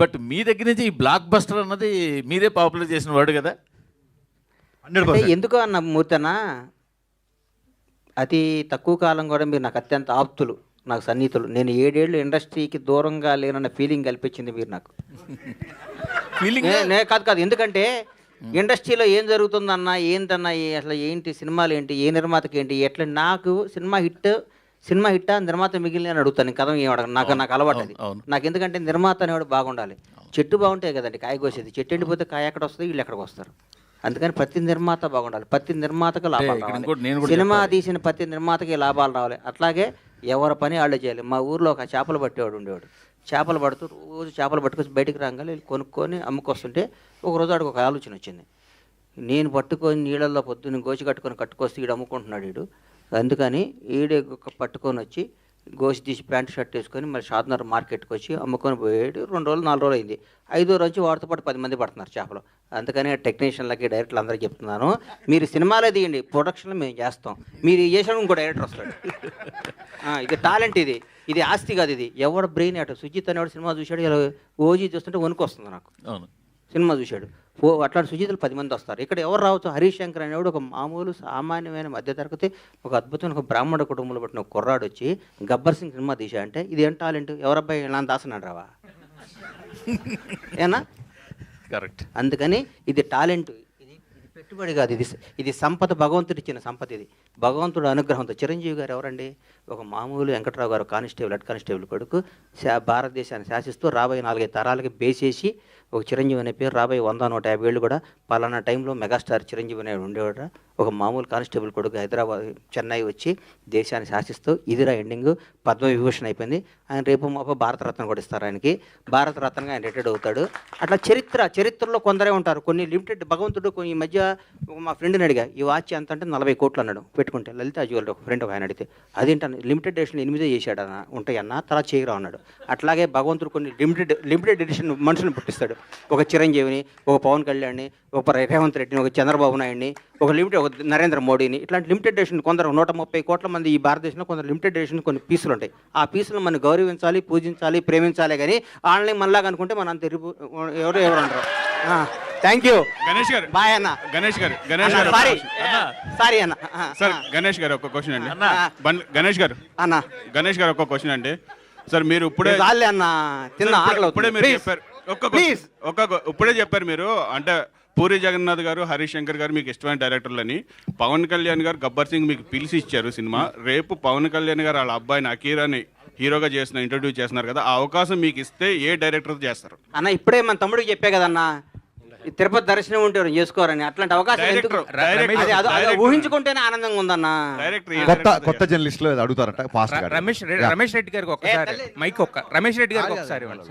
But మీ దగ్గర నుంచి ఈ బ్లాక్ బస్టర్ అన్నది మీరే పాపులర్ చేసిన వాడు కదా? అంటే ఎందుకు అన్న మూర్తన? అతి తక్కువ కాలం కూడా మీరు నాకు అత్యంత ఆప్తులు నాకు సన్నిహితులు. నేను ఏడేళ్ళు ఇండస్ట్రీకి దూరంగా లేనన్న ఫీలింగ్ కల్పించింది మీరు నాకు. ఫీలింగ్ నే- కాదు కాదు. ఎందుకంటే ఇండస్ట్రీలో ఏం జరుగుతుందన్న ఏంటన్నా ఏ- అసలు ఏంటి సినిమాలు ఏంటి ఏ నిర్మాతకి ఏంటి ఎట్లా నాకు సినిమా హిట్ సినిమా హిట్టా? నిర్మాత మిగిలిన అని అడుగుతాను. కథ ఏం అడగను నాకు నాకు అలవాటు అది. నాకు ఎందుకంటే నిర్మాత అనేవాడు బాగుండాలి. చెట్టు బాగుంటాయి కదండి కాయ కోసేది. చెట్టు ఎండిపోతే కాయ ఎక్కడ వస్తుంది? వీళ్ళు ఎక్కడికి వస్తారు? అందుకని ప్రతి నిర్మాత బాగుండాలి. ప్రతి నిర్మాతకు లాభాలు రావాలి. సినిమా. తీసిన ప్రతి నిర్మాతకి లాభాలు రావాలి. అట్లాగే ఎవరి పని వాళ్ళే చేయాలి. మా ఊర్లో ఒక చేపలు పట్టేవాడు ఉండేవాడు. చేపలు పడుతూ రోజు చేపలు పట్టుకొచ్చి బయటికి రాగానే కొనుక్కొని అమ్ముకొస్తుంటే ఒక రోజు ఆడికి ఒక ఆలోచన వచ్చింది. నేను పట్టుకొని నీళ్ళల్లో పొద్దున్న గోచి కట్టుకొని కట్టుకొస్తే ఈడు అమ్ముకుంటున్నాడు వీడు అందుకని ఈడే ఒక పట్టుకొని వచ్చి గోసి తీసి ప్యాంట్ షర్ట్ వేసుకొని మళ్ళీ షాద్నగర్ మార్కెట్కి వచ్చి అమ్ముకొని పోయాడు. రెండు రోజులు నాలుగు రోజులు అయింది. ఐదో రోజు వాడితో పాటు పది మంది పడుతున్నారు చేపలు. అందుకని టెక్నీషియన్లకి డైరెక్టర్లు అందరికీ చెప్తున్నాను మీరు సినిమాలే తీయండి ప్రొడక్షన్లో మేము చేస్తాం. మీరు చేసిన ఇంకో డైరెక్టర్ వస్తాడు. ఇది టాలెంట్ ఇది. ఇది ఆస్తి కాదు ఇది. ఎవడ బ్రెయిన్ అటు సుజిత్ అనేవాడు సినిమా చూశాడు ఇలా ఓజీ చూస్తుంటే వణుకు వస్తుంది నాకు. సినిమా చూశాడు. ఓ అట్లాంటి సుజితులు పది మంది వస్తారు. ఇక్కడ ఎవరు రావచ్చు? హరీష్ శంకర్ అనేవాడు ఒక మామూలు సామాన్యమైన మధ్యతరగతి ఒక అద్భుతమైన ఒక బ్రాహ్మణ కుటుంబంలో పుట్టిన ఒక కుర్రాడు వచ్చి గబ్బర్ సింగ్ సినిమా తీసా అంటే ఇది ఏం టాలెంట్? ఎవరబ్బాయి ఇలా దాసనాడు రావా? ఏనా? కరెక్ట్ అందుకని ఇది టాలెంట్. పెట్టుబడి కాదు. ఇది ఇది సంపద భగవంతుడు ఇచ్చిన సంపద ఇది. భగవంతుడు అనుగ్రహంతో చిరంజీవి గారు ఎవరండి? ఒక మామూలు వెంకట్రావు గారు కానిస్టేబుల్ హెడ్ కానిస్టేబుల్ కొడుకు శా- భారతదేశాన్ని శాసిస్తూ రాబోయే నాలుగైదు తరాలకి బేసేసి ఒక చిరంజీవి అనే పేరు రాబోయే వంద నూట యాభై ఏళ్ళు కూడా పలానా టైంలో మెగాస్టార్ చిరంజీవి అనే ఉండేవాడు ఒక మామూలు కానిస్టేబుల్ కొడుకు హైదరాబాద్ చెన్నై వచ్చి దేశాన్ని శాసిస్తూ ఇదిరా ఎండింగ్ పద్మవిభూషణ్ అయిపోయింది. ఆయన రేపు మాప భారతరత్న కూడా ఇస్తారు ఆయనకి. భారతరత్నగా ఆయన రిటైర్డ్ అవుతాడు. అట్లా చరిత్ర చరిత్రలో కొందరే ఉంటారు. కొన్ని లిమిటెడ్ భగవంతుడు కొన్ని ఈ మధ్య మా ఫ్రెండ్ని అడిగా ఈ వాచ్ ఎంత? అంటే నలభై కోట్లు అన్నాడు. పెట్టుకుంటే లలిత జ్యువెలరీ ఒక ఫ్రెండ్ ఒక ఆయన అడిగితే అదేంటన్న లిమిటెడ్ ఎడిషన్ ఎనిమిదే చేశాడు అన్న ఉంటాయన్న తర్వాత చేయరా? అన్నాడు. అట్లాగే భగవంతుడు కొన్ని లిమిటెడ్ లిమిటెడ్ ఎడిషన్ మనుషులను పుట్టిస్తాడు. ఒక చిరంజీవిని ఒక పవన్ కళ్యాణ్ని ఒక రేవంత్ రెడ్డిని ఒక చంద్రబాబు నాయుడిని ఒక లిమిటెడ్ ఒక నరేంద్ర మోడీని. ఇట్లాంటి లిమిటెడ్ ఎడిషన్ కొందరు నూట ముప్పై కోట్ల మంది ఈ భారతదేశంలో కొందరు లిమిటెడ్ ఎడిషన్ కొన్ని పీసులు ఉంటాయి. ఆ పీసులు మనం గౌరవించాలి పూజించాలి ప్రేమించాలి కానీ వాళ్ళని మనలాగా అనుకుంటే మన అంత ఎవరు ఎవరు అంటారు థ్యాంక్ యూ గణేష్ గారు. బాయ్ అన్న. గణేష్ గారు గణేష్ గారు. సారీ సారీ అన్న. సార్ గణేష్ గారు ఒక క్వశ్చన్ అండి. గణేష్ గారు. అన్న. గణేష్ గారు ఒక క్వశ్చన్ అండి. సార్ మీరు ఇప్పుడే అన్న. తిన్న ఆకలి ఇప్పుడే. మీరు. చెప్పారు. ఒక్క Please. ఒక్క ఇప్పుడే చెప్పారు మీరు. అంటే పూరి జగన్నాథ్ గారు హరీష్ శంకర్ గారు మీకు ఇష్టమైన డైరెక్టర్లని. పవన్ కళ్యాణ్ గారు గబ్బర్ సింగ్ మీకు పిలిచి ఇచ్చారు సినిమా. రేపు పవన్ కళ్యాణ్ గారు వాళ్ళ అబ్బాయిని అకీరాని హీరోగా చేసిన ఇంట్రడ్యూస్ చేస్తున్నారు కదా ఆ అవకాశం మీకు ఇస్తే ఏ డైరెక్టర్ చేస్తారు? అన్న ఇప్పుడే మన తమ్ముడికి చెప్పే కదన్నా ఈ తిరుపతి దర్శనం ఉంటే ఎవరు చేసుకోరని. అట్లాంటి అవకాశం ఊహించుకుంటేనే ఆనందంగా ఉందన్నా. కొత్త కొత్త జర్నలిస్ట్లో అడుగుతారట ఫాస్ట్గా. రమేష్ రెడ్డి రమేష్ రెడ్డి గారికి ఒక్కసారి మైక్ ఒక్క రమేష్ రెడ్డి గారికి ఒకసారి